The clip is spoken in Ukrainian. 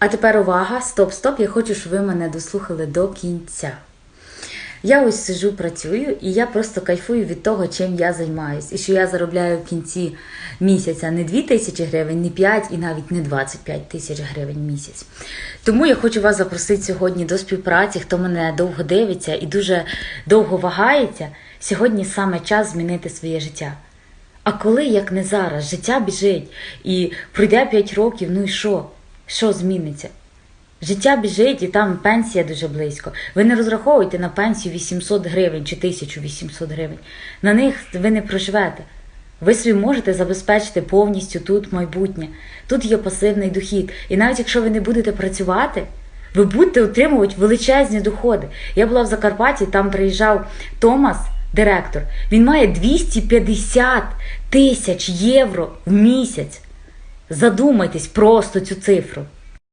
А тепер увага, стоп, стоп. Я хочу, щоб ви мене дослухали до кінця. Я ось сижу, працюю, і я просто кайфую від того, чим я займаюсь. І що я заробляю в кінці місяця не 2 тисячі гривень, не 5 і навіть не 25 тисяч гривень в місяць. Тому я хочу вас запросити сьогодні до співпраці, хто мене довго дивиться і дуже довго вагається. Сьогодні саме час змінити своє життя. А коли, як не зараз, життя біжить і пройде 5 років, ну і що? Що зміниться? Життя біжить і там пенсія дуже близько. Ви не розраховуєте на пенсію 800 гривень чи 1800 гривень. На них ви не проживете. Ви собі можете забезпечити повністю тут майбутнє. Тут є пасивний дохід. І навіть якщо ви не будете працювати, ви будете отримувати величезні доходи. Я була в Закарпатті, там приїжджав Томас, директор. Він має 250 тисяч євро в місяць. Задумайтесь просто цю цифру.